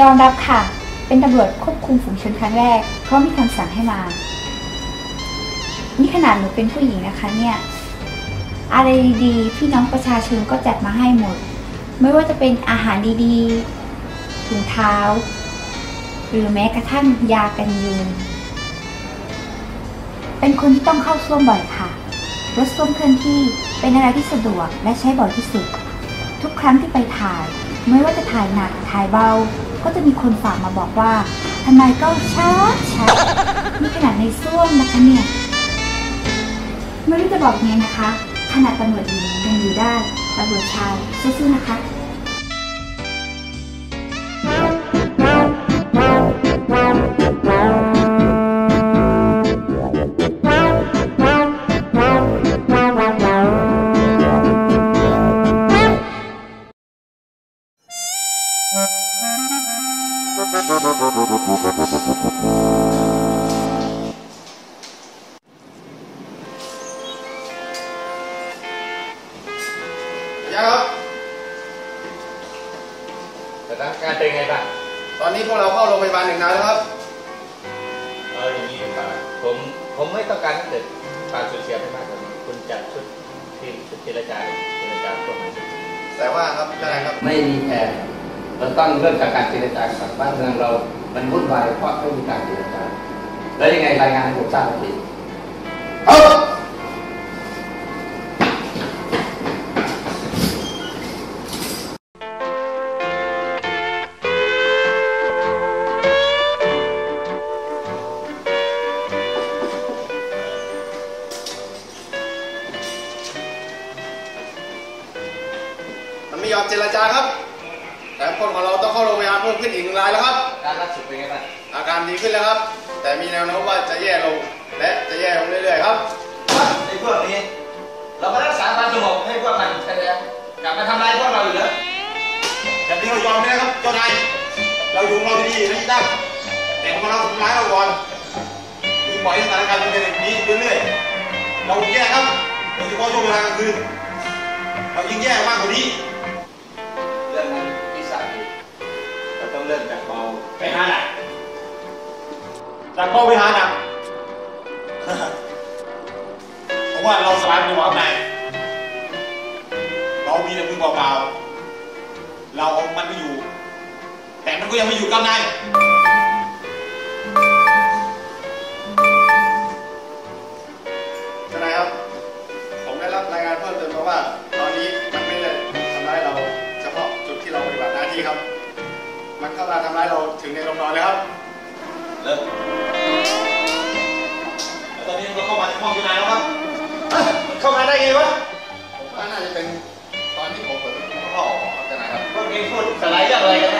ยอมรับค่ะ เป็นตำรวจควบคุมฝูงชนครั้งแรก เพราะมีคำสั่งให้มา นี่ขนาดหนูเป็นผู้หญิงนะคะเนี่ย อะไรดีๆ พี่น้องประชาชนก็จัดมาให้หมด ไม่ว่าจะเป็นอาหารดีๆถุงเท้า หรือแม้กระทั่งยากันยุง เป็นคนที่ต้องเข้าส้วมบ่อยค่ะ รถส้วมเคลื่อนที่เป็นอะไรที่สะดวกและใช้บ่อยที่สุด ทุกครั้งที่ไปถ่าย ไม่ว่าจะถ่ายหนักถ่ายเบา ก็จะมีคนฝากมาบอกว่าทำไมก็ช้าช้านี่ขนาดในส้วมนะคะเนี่ยไม่รู้จะบอกยังไงนะคะ ขนาดตำรวจหญิงยังอยู่ได้ตำรวจชายสู้ๆนะคะ ครับสถานการณ์เป็นไงบ้าง ตอนนี้พวกเราเข้าโรงพยาบาลหนึ่งนายแล้วครับ เอออย่างนี้ดีกว่าผม ผมไม่ต้องการให้เกิดความสูญเสียไปมากกว่านี้คุณจัดชุดทีมชุดเจรจาเจรจาพวกมันแต่ว่าครับนายครับ ไม่มีแผนเราต้องเริ่มจากการเจรจาก่อนบ้านเมืองเรา มันวุ่นวายเพราะไม่มีการเจรจาแล้วยังไงรายงานให้ผมทราบทันทีครับมันไม่ยอมเจรจาครับ แต่คนของเราต้องเข้าโรงพยาบาลเพิ่มขึ้นอีกหนึ่งรายแล้วครับ การรักษาเป็นไงบ้างอาการดีขึ้นแล้วครับ แต่มีแนวโน้มว่าจะแย่ลง และจะแย่ลงเรื่อยๆครับ ไอ้พวกนี้ เรามารักษาความสงบให้พวกมันแสดงกลับมาทำลายพวกเราอยู่เหรอแบบนี้เรายอมไม่ได้ครับเจ้านายเราอยู่ของเราดีๆนะที่ตั้งแต่พอเราทำร้ายเราก่อนคือปล่อยให้สถานการณ์มันเป็นแบบนี้เรื่อยๆเราแย่ครับโดยเฉพาะช่วงเวลากลางคืนเรายิ่งแย่มากกว่านี้ ไปหาหนักจากพ่อไปหาหนักเพราะว่าเราสบายมือหมอไหนเรามีแต่มือเบาๆเราเอามันไม่อยู่ แต่มันก็ยังไม่อยู่กับนาย มันเข้ามาทำร้ายเราถึงในโรงนอนเลยครับ เลิกแล้วตอนนี้เราเข้ามาในห้องที่นายแล้วครับ เข้ามาได้ไงวะผมว่าน่าจะเป็นตอนที่ผมเปิดประตูเข้าออกครับทนายครับพวกนี้พูดสไลด์เรื่องอะไรกันแน่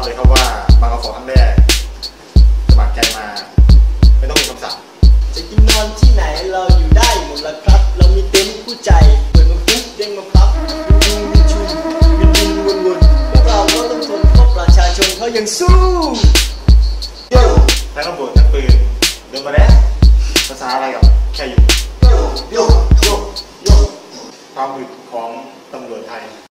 ยอมรับเลยครับว่ามากับฟอครั้งแรกสมัครใจมาไม่ต้องมีคำสั่งจะกินนอนที่ไหนเราอยู่ได้หมดละครับ เรามีเต็นท์คู่ใจเปิดมาปุ๊บเด้งมาปั๊บวินวินวินชุนวินวินวนวนพวกเราก็ต้องทนเพราะประชาชนเขายังสู้ทั้งตำรวจทั้งปืนเดินมาแล้วภาษาอะไรกับแค่อยู่ความมืดของตำรวจไทย